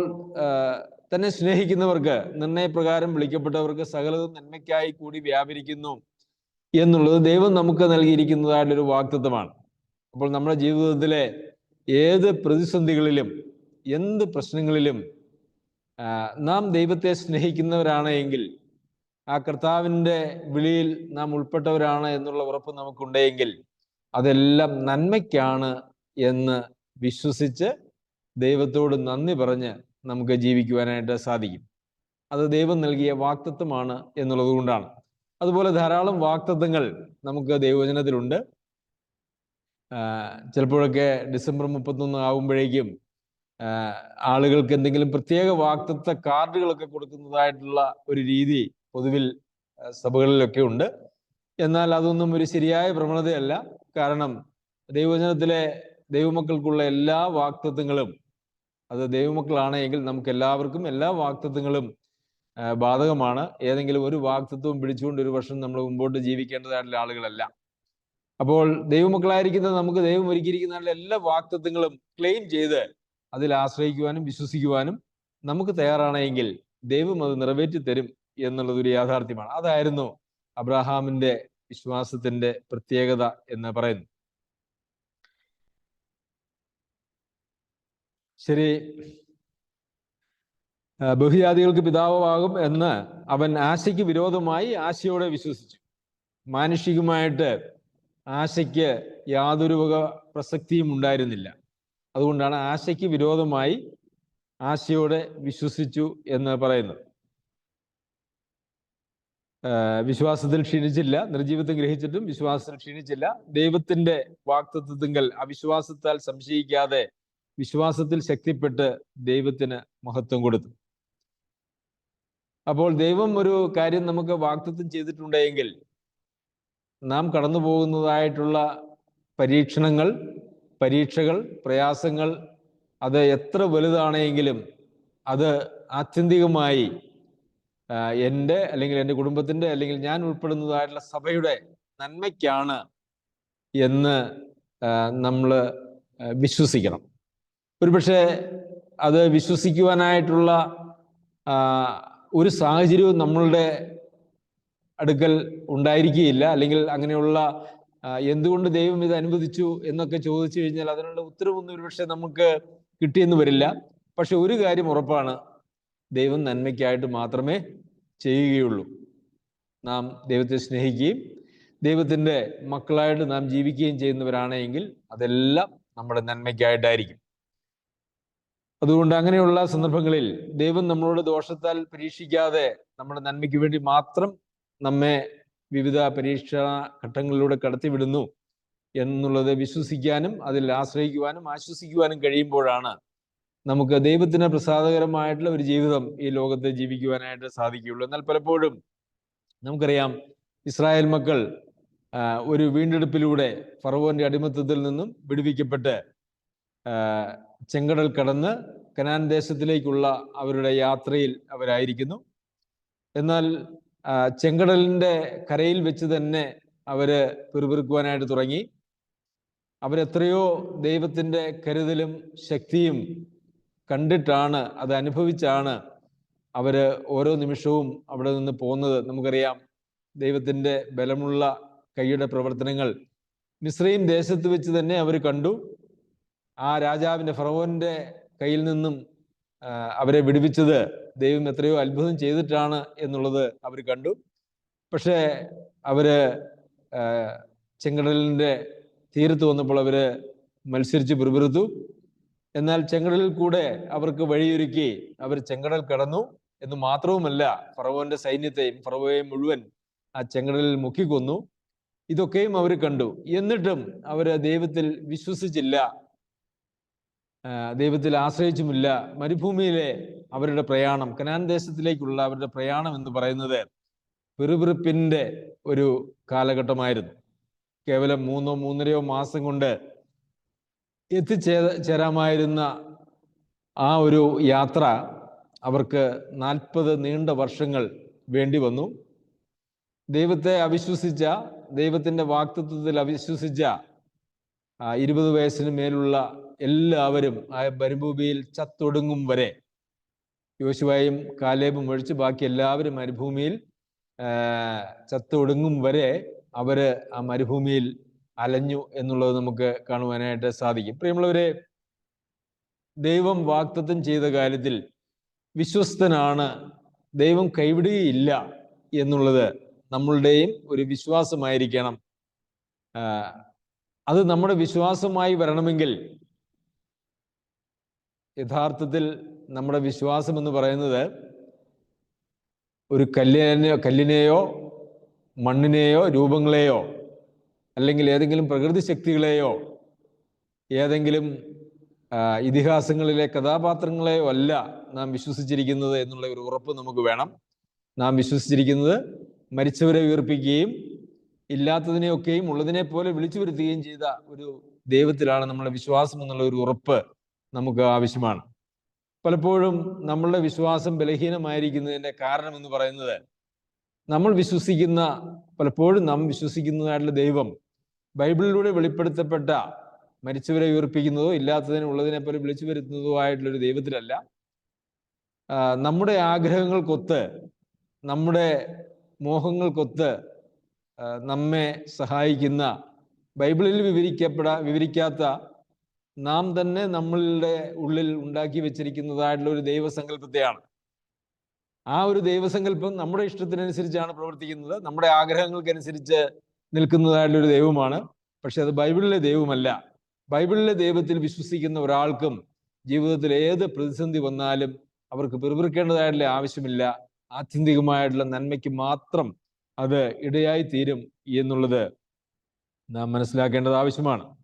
തന്നെ സ്നേഹിക്കുന്നവർക്ക് നിർണയപ്രകാരം വിളിക്കപ്പെട്ടവർക്ക് സകലതും നന്മയ്ക്കായി കൂടി വ്യാപരിക്കുന്നു. എന്നുള്ളത് ദൈവം നമുക്ക് നൽകിയിരിക്കുന്നതായിട്ടൊരു വാക്തത്വമാണ് അപ്പോൾ നമ്മുടെ ജീവിതത്തിലെ ഏത് പ്രതിസന്ധികളിലും എന്ത് പ്രശ്നങ്ങളിലും നാം ദൈവത്തെ സ്നേഹിക്കുന്നവരാണ് എങ്കിൽ ആ കർത്താവിന്റെ വിളിയിൽ നാം ഉൾപ്പെട്ടവരാണ് എന്നുള്ള ഉറപ്പ് നമുക്കുണ്ടെങ്കിൽ അതെല്ലാം നന്മയ്ക്കാണ് എന്ന് വിശ്വസിച്ച് ദൈവത്തോട് നന്ദി പറഞ്ഞ് നമുക്ക് ജീവിക്കുവാനായിട്ട് സാധിക്കും. അത് ദൈവം നൽകിയ വാക്തത്വമാണ് എന്നുള്ളത് കൊണ്ടാണ്. അതുപോലെ ധാരാളം വാക്തത്വങ്ങൾ നമുക്ക് ദൈവവചനത്തിലുണ്ട്. ചിലപ്പോഴൊക്കെ ഡിസംബർ മുപ്പത്തൊന്ന് ആകുമ്പോഴേക്കും ആളുകൾക്ക് എന്തെങ്കിലും പ്രത്യേക വാക്തത്വ കാർഡുകളൊക്കെ കൊടുക്കുന്നതായിട്ടുള്ള ഒരു രീതി പൊതുവിൽ സഭകളിലൊക്കെ ഉണ്ട്. എന്നാൽ അതൊന്നും ഒരു ശരിയായ പ്രവണതയല്ല. കാരണം ദൈവവചനത്തിലെ ദൈവമക്കൾക്കുള്ള എല്ലാ വാക്തത്വങ്ങളും അത് ദൈവമക്കളാണ് എങ്കിൽ നമുക്ക് എല്ലാവർക്കും എല്ലാ വാക്തത്വങ്ങളും ബാധകമാണ്. ഏതെങ്കിലും ഒരു വാക്തത്വം പിടിച്ചുകൊണ്ട് ഒരു വർഷം നമ്മൾ മുമ്പോട്ട് ജീവിക്കേണ്ടതായിട്ടുള്ള ആളുകളല്ല. അപ്പോൾ ദൈവമക്കളായിരിക്കുന്ന നമുക്ക് ദൈവം ഒരുക്കിയിരിക്കുന്ന എല്ലാ വാക്തത്വങ്ങളും ക്ലെയിം ചെയ്ത് അതിൽ ആശ്രയിക്കുവാനും വിശ്വസിക്കുവാനും നമുക്ക് തയ്യാറാണെങ്കിൽ ദൈവം അത് നിറവേറ്റി തരും എന്നുള്ളത് ഒരു യാഥാർത്ഥ്യമാണ്. അതായിരുന്നു അബ്രഹാമിന്റെ വിശ്വാസത്തിന്റെ പ്രത്യേകത എന്ന് പറയുന്നു ശരി. ബഹുജാതികൾക്ക് പിതാവാകും എന്ന് അവൻ ആശയ്ക്ക് വിരോധമായി ആശയോടെ വിശ്വസിച്ചു. മാനുഷികമായിട്ട് ആശയ്ക്ക് യാതൊരു വക പ്രസക്തിയും ഉണ്ടായിരുന്നില്ല. അതുകൊണ്ടാണ് ആശയ്ക്ക് വിരോധമായി ആശയോടെ വിശ്വസിച്ചു എന്ന് പറയുന്നത്. വിശ്വാസത്തിൽ ക്ഷീണിച്ചില്ല നിർജീവിതം ഗ്രഹിച്ചിട്ടും വിശ്വാസത്തിൽ ക്ഷീണിച്ചില്ല. ദൈവത്തിന്റെ വാക്തത്വത്തിങ്കൽ അവിശ്വാസത്താൽ സംശയിക്കാതെ വിശ്വാസത്തിൽ ശക്തിപ്പെട്ട് ദൈവത്തിന് മഹത്വം കൊടുത്തു. അപ്പോൾ ദൈവം ഒരു കാര്യം നമുക്ക് വാക്തത്വം ചെയ്തിട്ടുണ്ടെങ്കിൽ നാം കടന്നു പോകുന്നതായിട്ടുള്ള പരീക്ഷണങ്ങൾ പരീക്ഷകൾ പ്രയാസങ്ങൾ അത് എത്ര വലുതാണെങ്കിലും അത് ആത്യന്തികമായി എന്റെ അല്ലെങ്കിൽ എന്റെ കുടുംബത്തിന്റെ അല്ലെങ്കിൽ ഞാൻ ഉൾപ്പെടുന്നതായിട്ടുള്ള സഭയുടെ നന്മയ്ക്കാണ് എന്ന് നമ്മൾ വിശ്വസിക്കണം. ഒരുപക്ഷെ അത് വിശ്വസിക്കുവാനായിട്ടുള്ള ഒരു സാഹചര്യവും നമ്മളുടെ അടുക്കൽ ഉണ്ടായിരിക്കുകയില്ല. അല്ലെങ്കിൽ അങ്ങനെയുള്ള എന്തുകൊണ്ട് ദൈവം ഇത് അനുവദിച്ചു എന്നൊക്കെ ചോദിച്ചു കഴിഞ്ഞാൽ അതിനുള്ള ഉത്തരവൊന്നും ഒരുപക്ഷെ നമുക്ക് കിട്ടിയെന്ന് വരില്ല. പക്ഷെ ഒരു കാര്യം ഉറപ്പാണ്. ദൈവം നന്മയ്ക്കായിട്ട് മാത്രമേ ചെയ്യുകയുള്ളൂ. നാം ദൈവത്തെ സ്നേഹിക്കുകയും ദൈവത്തിന്റെ മക്കളായിട്ട് നാം ജീവിക്കുകയും ചെയ്യുന്നവരാണെങ്കിൽ അതെല്ലാം നമ്മുടെ നന്മയ്ക്കായിട്ടായിരിക്കും. അതുകൊണ്ട് അങ്ങനെയുള്ള സന്ദർഭങ്ങളിൽ ദൈവം നമ്മളോട് ദോഷത്താൽ പരീക്ഷിക്കാതെ നമ്മുടെ നന്മയ്ക്ക് വേണ്ടി മാത്രം നമ്മെ വിവിധ പരീക്ഷാ ഘട്ടങ്ങളിലൂടെ കടത്തിവിടുന്നു എന്നുള്ളത് വിശ്വസിക്കാനും അതിൽ ആശ്രയിക്കുവാനും ആശ്വസിക്കുവാനും കഴിയുമ്പോഴാണ് നമുക്ക് ദൈവത്തിന് പ്രസാദകരമായിട്ടുള്ള ഒരു ജീവിതം ഈ ലോകത്ത് ജീവിക്കുവാനായിട്ട് സാധിക്കുകയുള്ളൂ. എന്നാൽ പലപ്പോഴും നമുക്കറിയാം ഇസ്രായേൽ മക്കൾ ഒരു വീണ്ടെടുപ്പിലൂടെ ഫറവോന്റെ അടിമത്തത്തിൽ നിന്നും വിടുവിക്കപ്പെട്ട് ചെങ്കടൽ കടന്ന് കനാൻ ദേശത്തിലേക്കുള്ള അവരുടെ യാത്രയിൽ അവരായിരിക്കുന്നു. എന്നാൽ ചെങ്കടലിന്റെ കരയിൽ വെച്ച് തന്നെ അവർ പിറുപിറുക്കുവാനായിട്ട് തുടങ്ങി. അവരെത്രയോ ദൈവത്തിന്റെ കരുതലും ശക്തിയും കണ്ടിട്ടാണ് അത് അനുഭവിച്ചാണ് അവർ ഓരോ നിമിഷവും അവിടെ നിന്ന് പോകുന്നത്. നമുക്കറിയാം ദൈവത്തിന്റെ ബലമുള്ള കൈയുടെ പ്രവർത്തനങ്ങൾ മിശ്രയും ദേശത്ത് വെച്ച് തന്നെ അവർ കണ്ടു. ആ രാജാവിന്റെ ഫറവോന്റെ കയ്യിൽ നിന്നും അവരെ വിടുവിച്ചത് ദൈവം എത്രയോ അത്ഭുതം ചെയ്തിട്ടാണ് എന്നുള്ളത് അവർ കണ്ടു. പക്ഷേ അവർ ചെങ്കടലിന്റെ തീരത്ത് വന്നപ്പോൾ അവർ മത്സരിച്ച് പിറുപിറുത്തു. എന്നാൽ ചെങ്കടലിൽ കൂടെ അവർക്ക് വഴിയൊരുക്കി അവർ ചെങ്കടൽ കടന്നു എന്ന് മാത്രവുമല്ല ഫറവോന്റെ സൈന്യത്തെയും ഫറവോയെ മുഴുവൻ ആ ചെങ്കടലിൽ മുക്കിക്കൊന്നു. ഇതൊക്കെയും അവർ കണ്ടു. എന്നിട്ടും അവർ ദൈവത്തിൽ വിശ്വസിച്ചില്ല. ദൈവത്തിൽ ആശ്രയിച്ചുമില്ല. മരുഭൂമിയിലെ അവരുടെ പ്രയാണം കനാൻ ദേശത്തിലേക്കുള്ള അവരുടെ പ്രയാണം എന്ന് പറയുന്നത് പിറുപിറുപ്പിന്റെ ഒരു കാലഘട്ടമായിരുന്നു. കേവലം മൂന്നോ മൂന്നരയോ മാസം കൊണ്ട് എത്തിച്ചേ ചേരാമായിരുന്ന ആ ഒരു യാത്ര അവർക്ക് നാൽപ്പത് നീണ്ട വർഷങ്ങൾ വേണ്ടി വന്നു. ദൈവത്തെ അവിശ്വസിച്ച ദൈവത്തിന്റെ വാക്തത്വത്തിൽ അവിശ്വസിച്ച ഇരുപത് വയസ്സിന് മേലുള്ള എല്ലാവരും ആ മരുഭൂമിയിൽ ചത്തൊടുങ്ങും വരെ. യോശുവായും കാലേബും ഒഴിച്ച് ബാക്കി എല്ലാവരും മരുഭൂമിയിൽ ചത്തൊടുങ്ങും വരെ അവർ ആ മരുഭൂമിയിൽ അലഞ്ഞു എന്നുള്ളത് നമുക്ക് കാണുവാനായിട്ട് സാധിക്കും. പ്രിയമുള്ളവരെ ദൈവം വാക്തത്വം ചെയ്ത കാര്യത്തിൽ വിശ്വസ്തനാണ്. ദൈവം കൈവിടുകയില്ല എന്നുള്ളത് നമ്മളുടെയും ഒരു വിശ്വാസമായിരിക്കണം. അത് നമ്മുടെ വിശ്വാസമായി വരണമെങ്കിൽ യഥാർത്ഥത്തിൽ നമ്മുടെ വിശ്വാസം എന്ന് പറയുന്നത് ഒരു കല്ലിനെയോ കല്ലിനെയോ മണ്ണിനെയോ രൂപങ്ങളെയോ അല്ലെങ്കിൽ ഏതെങ്കിലും പ്രകൃതി ശക്തികളെയോ ഏതെങ്കിലും ഇതിഹാസങ്ങളിലെ കഥാപാത്രങ്ങളെയോ അല്ല നാം വിശ്വസിച്ചിരിക്കുന്നത് എന്നുള്ള ഒരു ഉറപ്പ് നമുക്ക് വേണം. നാം വിശ്വസിച്ചിരിക്കുന്നത് മരിച്ചവരെ ഉയർപ്പിക്കുകയും ഇല്ലാത്തതിനെയൊക്കെയും ഉള്ളതിനെ പോലെ വിളിച്ചു വരുത്തുകയും ചെയ്ത ഒരു ദൈവത്തിലാണ് നമ്മുടെ വിശ്വാസം എന്നുള്ള ഒരു ഉറപ്പ് നമുക്ക് ആവശ്യമാണ്. പലപ്പോഴും നമ്മളുടെ വിശ്വാസം ബലഹീനമായിരിക്കുന്നതിന്റെ കാരണം എന്ന് പറയുന്നത് നമ്മൾ വിശ്വസിക്കുന്ന പലപ്പോഴും നാം വിശ്വസിക്കുന്നതായിട്ടുള്ള ദൈവം ബൈബിളിലൂടെ വെളിപ്പെടുത്തപ്പെട്ട മരിച്ചവരെ ഉയർപ്പിക്കുന്നതോ ഇല്ലാത്തതിനെ ഉള്ളതിനെ പോലെ വിളിച്ചു വരുത്തുന്നതോ ആയിട്ടുള്ള ഒരു ദൈവത്തിലല്ല നമ്മുടെ ആഗ്രഹങ്ങൾക്കൊത്ത് നമ്മുടെ മോഹങ്ങൾക്കൊത്ത് നമ്മെ സഹായിക്കുന്ന ബൈബിളിൽ വിവരിക്കപ്പെടാ വിവരിക്കാത്ത നാം തന്നെ നമ്മളുടെ ഉള്ളിൽ ഉണ്ടാക്കി വെച്ചിരിക്കുന്നതായിട്ടുള്ള ഒരു ദൈവസങ്കല്പത്തെയാണ് ആ ഒരു ദൈവസങ്കല്പം നമ്മുടെ ഇഷ്ടത്തിനനുസരിച്ചാണ് പ്രവർത്തിക്കുന്നത്. നമ്മുടെ ആഗ്രഹങ്ങൾക്കനുസരിച്ച് നിൽക്കുന്നതായിട്ടുള്ള ഒരു ദൈവമാണ്. പക്ഷെ അത് ബൈബിളിലെ ദൈവമല്ല. ബൈബിളിലെ ദൈവത്തിൽ വിശ്വസിക്കുന്ന ഒരാൾക്കും ജീവിതത്തിൽ ഏത് പ്രതിസന്ധി വന്നാലും അവർക്ക് പിറുപിറുക്കേണ്ടതായിട്ടുള്ള ആവശ്യമില്ല. ആത്യന്തികമായിട്ടുള്ള നന്മയ്ക്ക് മാത്രം അത് ഇടയായി തീരും എന്നുള്ളത് നാം മനസ്സിലാക്കേണ്ടത് ആവശ്യമാണ്.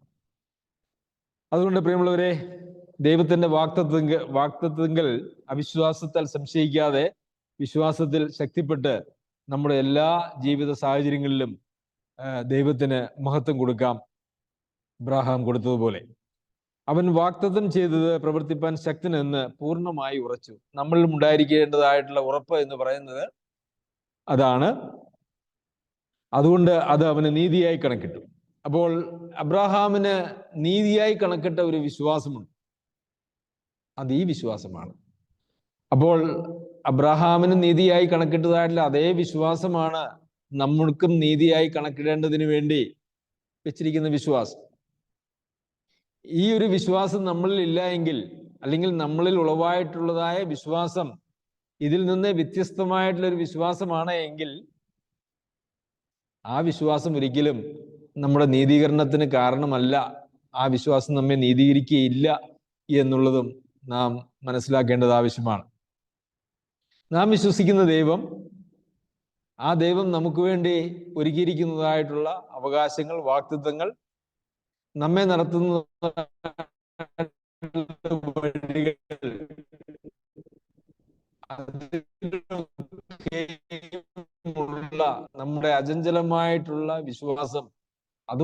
അതുകൊണ്ട് പ്രിയമുള്ളവരെ ദൈവത്തിന്റെ വാക്തത്വ വാക്തത്വങ്ങൾ അവിശ്വാസത്താൽ സംശയിക്കാതെ വിശ്വാസത്തിൽ ശക്തിപ്പെട്ട് നമ്മുടെ എല്ലാ ജീവിത സാഹചര്യങ്ങളിലും ദൈവത്തിന് മഹത്വം കൊടുക്കാം. ഇബ്രാഹാം കൊടുത്തതുപോലെ. അവൻ വാക്തത്വം ചെയ്തത് പ്രവർത്തിപ്പാൻ ശക്തനെന്ന് പൂർണമായി ഉറച്ചു. നമ്മളിലും ഉണ്ടായിരിക്കേണ്ടതായിട്ടുള്ള ഉറപ്പ് എന്ന് പറയുന്നത് അതാണ്. അതുകൊണ്ട് അത് അവന് നീതിയായി കണക്കിട്ടു. അപ്പോൾ അബ്രാഹാമിന് നീതിയായി കണക്കിട്ട ഒരു വിശ്വാസമുണ്ട്. അത് ഈ വിശ്വാസമാണ്. അപ്പോൾ അബ്രാഹാമിന് നീതിയായി കണക്കിട്ടതായിട്ടുള്ള അതേ വിശ്വാസമാണ് നമ്മൾക്കും നീതിയായി കണക്കിടേണ്ടതിന് വേണ്ടി വെച്ചിരിക്കുന്ന വിശ്വാസം. ഈ ഒരു വിശ്വാസം നമ്മളിൽ ഇല്ല എങ്കിൽ അല്ലെങ്കിൽ നമ്മളിൽ ഉളവായിട്ടുള്ളതായ വിശ്വാസം ഇതിൽ നിന്ന് വ്യത്യസ്തമായിട്ടുള്ള ഒരു വിശ്വാസമാണ് എങ്കിൽ ആ വിശ്വാസം ഒരിക്കലും നമ്മുടെ നീതീകരണത്തിന് കാരണമല്ല ആ വിശ്വാസം നമ്മെ നീതീകരിക്കുകയില്ല എന്നുള്ളതും നാം മനസ്സിലാക്കേണ്ടത് ആവശ്യമാണ്. നാം വിശ്വസിക്കുന്ന ദൈവം ആ ദൈവം നമുക്ക് വേണ്ടി ഒരുക്കിയിരിക്കുന്നതായിട്ടുള്ള അവകാശങ്ങൾ വാക്തത്വങ്ങൾ നമ്മെ നടത്തുന്ന നമ്മുടെ അചഞ്ചലമായിട്ടുള്ള വിശ്വാസം അത്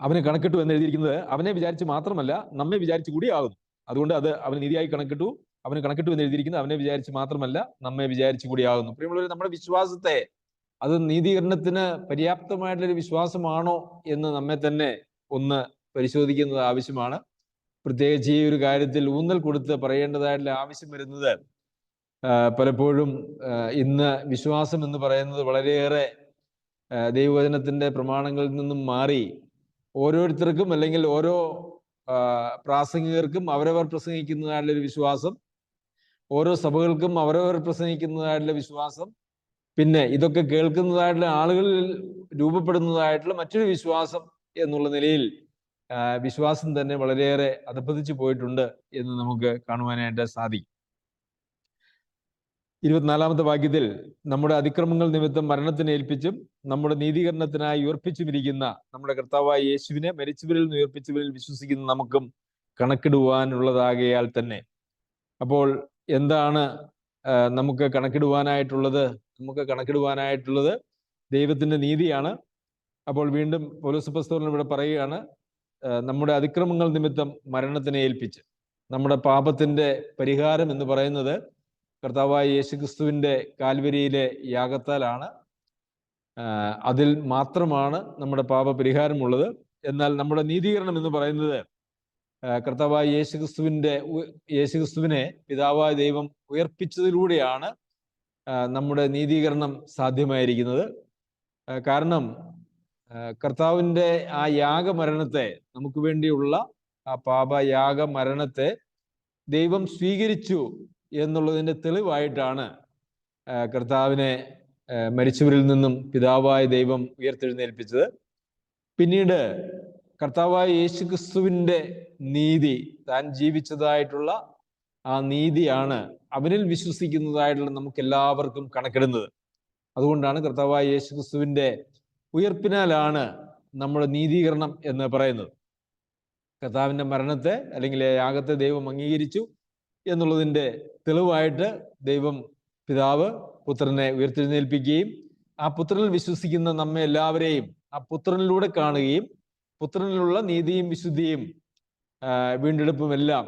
അവന് കണക്കിട്ടു എന്ന് എഴുതിയിരിക്കുന്നത് അവനെ വിചാരിച്ച് മാത്രമല്ല നമ്മെ വിചാരിച്ചു കൂടി ആകുന്നു. അതുകൊണ്ട് അത് അവന് നീതിയായി കണക്കിട്ടു അവന് കണക്കിട്ടു എന്ന് എഴുതിയിരിക്കുന്നത് അവനെ വിചാരിച്ച് മാത്രമല്ല നമ്മെ വിചാരിച്ചു കൂടി ആകുന്നു. പ്രിയമുള്ളവർ നമ്മുടെ വിശ്വാസത്തെ അത് നീതീകരണത്തിന് പര്യാപ്തമായിട്ടുള്ള ഒരു വിശ്വാസമാണോ എന്ന് നമ്മെ തന്നെ ഒന്ന് പരിശോധിക്കുന്നത് ആവശ്യമാണ്. പ്രത്യേകിച്ച് ഈ ഒരു കാര്യത്തിൽ ഊന്നൽ കൊടുത്ത് പറയേണ്ടതായിട്ടുള്ള ആവശ്യം വരുന്നത് പലപ്പോഴും ഇന്ന് വിശ്വാസം എന്ന് പറയുന്നത് വളരെയേറെ ദൈവവചനത്തിന്റെ പ്രമാണങ്ങളിൽ നിന്നും മാറി ഓരോരുത്തർക്കും അല്ലെങ്കിൽ ഓരോ പ്രാസംഗികർക്കും അവരവർ പ്രസംഗിക്കുന്നതായിട്ടുള്ള ഒരു വിശ്വാസം ഓരോ സഭകൾക്കും അവരവർ പ്രസംഗിക്കുന്നതായിട്ടുള്ള വിശ്വാസം പിന്നെ ഇതൊക്കെ കേൾക്കുന്നതായിട്ടുള്ള ആളുകളിൽ രൂപപ്പെടുന്നതായിട്ടുള്ള മറ്റൊരു വിശ്വാസം എന്നുള്ള നിലയിൽ വിശ്വാസം തന്നെ വളരെയേറെ അധപ്പതിച്ചു പോയിട്ടുണ്ട് എന്ന് നമുക്ക് കാണുവാനായിട്ട് സാധിക്കും. ഇരുപത്തിനാലാമത്തെ വാക്യത്തിൽ നമ്മുടെ അതിക്രമങ്ങൾ നിമിത്തം മരണത്തിന് ഏൽപ്പിച്ചും നമ്മുടെ നീതീകരണത്തിനായി ഉയർപ്പിച്ചുമിരിക്കുന്ന നമ്മുടെ കർത്താവായ യേശുവിനെ മരിച്ചവരിൽ നിന്ന് ഉയർപ്പിച്ചവരിൽ വിശ്വസിക്കുന്ന നമുക്കും കണക്കിടുവാനുള്ളതാകയാൽ തന്നെ. അപ്പോൾ എന്താണ് നമുക്ക് കണക്കിടുവാനായിട്ടുള്ളത്? നമുക്ക് കണക്കിടുവാനായിട്ടുള്ളത് ദൈവത്തിന്റെ നീതിയാണ്. അപ്പോൾ വീണ്ടും പൗലോസപ്പസ്തോലൻ ഇവിടെ പറയുകയാണ് നമ്മുടെ അതിക്രമങ്ങൾ നിമിത്തം മരണത്തിനെ ഏൽപ്പിച്ച് നമ്മുടെ പാപത്തിന്റെ പരിഹാരം എന്ന് പറയുന്നത് കർത്താവായ യേശുക്രിസ്തുവിന്റെ കാൽവരിയിലെ യാഗത്താലാണ് അതിൽ മാത്രമാണ് നമ്മുടെ പാപ പരിഹാരമുള്ളത് എന്നാൽ നമ്മുടെ നീതീകരണം എന്ന് പറയുന്നത് കർത്താവായ യേശുക്രിസ്തുവിന്റെ ഉ- യേശുക്രിസ്തുവിനെ പിതാവായ ദൈവം ഉയർപ്പിച്ചതിലൂടെയാണ് നമ്മുടെ നീതീകരണം സാധ്യമായിരിക്കുന്നത്. കാരണം ആ, കർത്താവിന്റെ ആ യാഗമരണത്തെ നമുക്ക് വേണ്ടിയുള്ള ആ പാപയാഗ മരണത്തെ ദൈവം സ്വീകരിച്ചു എന്നുള്ളതിന്റെ തെളിവായിട്ടാണ് കർത്താവിനെ മരിച്ചവരിൽ നിന്നും പിതാവായ ദൈവം ഉയർത്തെഴുന്നേൽപ്പിച്ചത്. പിന്നീട് കർത്താവായ യേശു ക്രിസ്തുവിന്റെ നീതി താൻ ജീവിച്ചതായിട്ടുള്ള ആ നീതിയാണ് അവനിൽ വിശ്വസിക്കുന്നതായിട്ടുള്ള നമുക്ക് എല്ലാവർക്കും കണക്കിടുന്നത്. അതുകൊണ്ടാണ് കർത്താവായ യേശു ക്രിസ്തുവിന്റെ ഉയർപ്പിനാലാണ് നമ്മുടെ നീതീകരണം എന്ന് പറയുന്നത്. കർത്താവിന്റെ മരണത്തെ അല്ലെങ്കിൽ യാഗത്തെ ദൈവം അംഗീകരിച്ചു എന്നുള്ളതിന്റെ തെളിവായിട്ട് ദൈവം പിതാവ് പുത്രനെ ഉയർത്തെഴുന്നേൽപ്പിക്കുകയും ആ പുത്രനിൽ വിശ്വസിക്കുന്ന നമ്മെ എല്ലാവരെയും ആ പുത്രനിലൂടെ കാണുകയും പുത്രനിലുള്ള നീതിയും വിശുദ്ധിയും വീണ്ടെടുപ്പുമെല്ലാം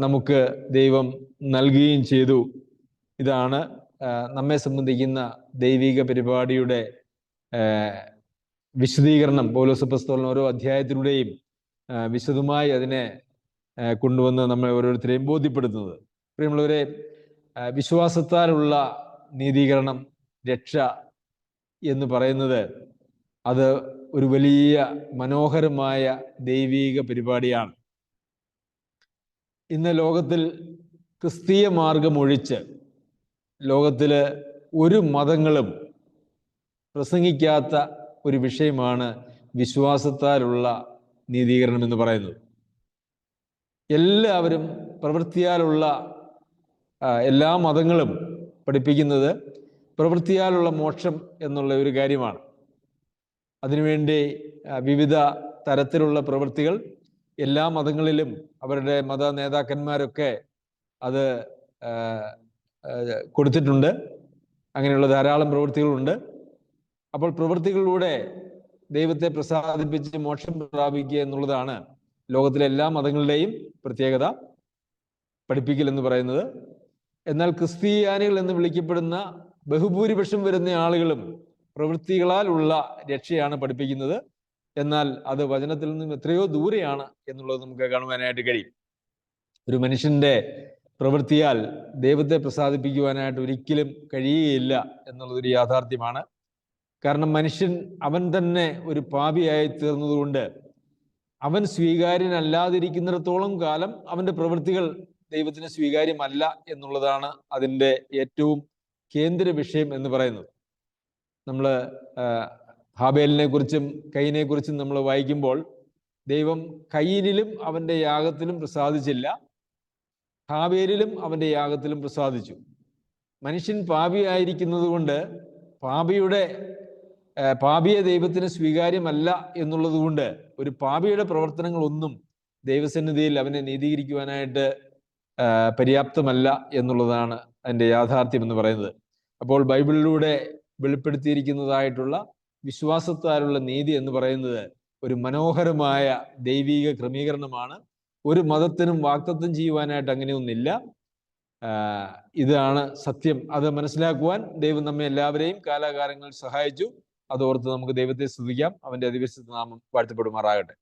നമുക്ക് ദൈവം നൽകുകയും ചെയ്തു. ഇതാണ് നമ്മെ സംബന്ധിക്കുന്ന ദൈവിക പരിപാടിയുടെ വിശദീകരണം. പൗലോസപ്പസ്തോലൻ ഓരോ അധ്യായത്തിലൂടെയും വിശദമായി അതിനെ കൊണ്ടുവന്ന് നമ്മെ ഓരോരുത്തരെയും ബോധ്യപ്പെടുത്തുന്നത്. പ്രിയമുള്ളവരെ വിശ്വാസത്താലുള്ള നീതീകരണം രക്ഷ എന്ന് പറയുന്നത് അത് ഒരു വലിയ മനോഹരമായ ദൈവീക പരിപാടിയാണ്. ഇന്ന് ലോകത്തിൽ ക്രിസ്തീയ മാർഗം ഒഴിച്ച് ലോകത്തിൽ ഒരു മതങ്ങളും പ്രസംഗിക്കാത്ത ഒരു വിഷയമാണ് വിശ്വാസത്താലുള്ള നീതീകരണം എന്ന് പറയുന്നത്. എല്ലാവരും പ്രവൃത്തിയാലുള്ള എല്ലാ മതങ്ങളും പഠിപ്പിക്കുന്നത് പ്രവൃത്തിയാലുള്ള മോക്ഷം എന്നുള്ള ഒരു കാര്യമാണ്. അതിനുവേണ്ടി വിവിധ തരത്തിലുള്ള പ്രവൃത്തികൾ എല്ലാ മതങ്ങളിലും അവരുടെ മത നേതാക്കന്മാരൊക്കെ അത് കൊടുത്തിട്ടുണ്ട്. അങ്ങനെയുള്ള ധാരാളം പ്രവൃത്തികളുണ്ട്. അപ്പോൾ പ്രവൃത്തികളിലൂടെ ദൈവത്തെ പ്രസാദിപ്പിച്ച് മോക്ഷം പ്രാപിക്കുക എന്നുള്ളതാണ് ലോകത്തിലെ എല്ലാ മതങ്ങളുടെയും പ്രത്യേകത പഠിപ്പിക്കൽ എന്ന് പറയുന്നത്. എന്നാൽ ക്രിസ്ത്യാനികൾ എന്ന് വിളിക്കപ്പെടുന്ന ബഹുഭൂരിപക്ഷം വരുന്ന ആളുകളും പ്രവൃത്തികളാൽ ഉള്ള രക്ഷയാണ് പഠിപ്പിക്കുന്നത്. എന്നാൽ അത് വചനത്തിൽ നിന്നും എത്രയോ ദൂരെയാണ് എന്നുള്ളത് നമുക്ക് കാണുവാനായിട്ട് കഴിയും. ഒരു മനുഷ്യന്റെ പ്രവൃത്തിയാൽ ദൈവത്തെ പ്രസാദിപ്പിക്കുവാനായിട്ട് ഒരിക്കലും കഴിയുകയില്ല എന്നുള്ളതൊരു യാഥാർത്ഥ്യമാണ്. കാരണം മനുഷ്യൻ അവൻ തന്നെ ഒരു പാപിയായി തീർന്നതുകൊണ്ട് അവൻ സ്വീകാര്യനല്ലാതിരിക്കുന്നിടത്തോളം കാലം അവന്റെ പ്രവൃത്തികൾ ദൈവത്തിന് സ്വീകാര്യമല്ല എന്നുള്ളതാണ് അതിന്റെ ഏറ്റവും കേന്ദ്ര വിഷയം എന്ന് പറയുന്നത്. നമ്മൾ ഹാബേലിനെ കുറിച്ചും കൈനെ കുറിച്ചും നമ്മൾ വായിക്കുമ്പോൾ ദൈവം കൈനിലും അവന്റെ യാഗത്തിലും പ്രസാദിച്ചില്ല ഹാബേലിലും അവന്റെ യാഗത്തിലും പ്രസാദിച്ചു. മനുഷ്യൻ പാപിയായിരിക്കുന്നത് കൊണ്ട് പാപിയുടെ പാപിയെ ദൈവത്തിന് സ്വീകാര്യമല്ല എന്നുള്ളത് കൊണ്ട് ഒരു പാപിയുടെ പ്രവർത്തനങ്ങളൊന്നും ദൈവസന്നിധിയിൽ അവനെ നീതീകരിക്കുവാനായിട്ട് പര്യാപ്തമല്ല എന്നുള്ളതാണ് അതിന്റെ യാഥാർത്ഥ്യം എന്ന് പറയുന്നത്. അപ്പോൾ ബൈബിളിലൂടെ വെളിപ്പെടുത്തിയിരിക്കുന്നതായിട്ടുള്ള വിശ്വാസത്താലുള്ള നീതി എന്ന് പറയുന്നത് ഒരു മനോഹരമായ ദൈവീക ക്രമീകരണമാണ്. ഒരു മതത്തിനും വാക്തത്വം ചെയ്യുവാനായിട്ട് അങ്ങനെയൊന്നില്ല ഇതാണ് സത്യം. അത് മനസ്സിലാക്കുവാൻ ദൈവം നമ്മെ എല്ലാവരെയും കാലാകാലങ്ങളിൽ സഹായിച്ചു. അതോർത്ത് നമുക്ക് ദൈവത്തെ സ്തുതിക്കാം. അവന്റെ അതിവിശുദ്ധ നാമം വാഴ്ത്തപ്പെടുമാറാകട്ടെ.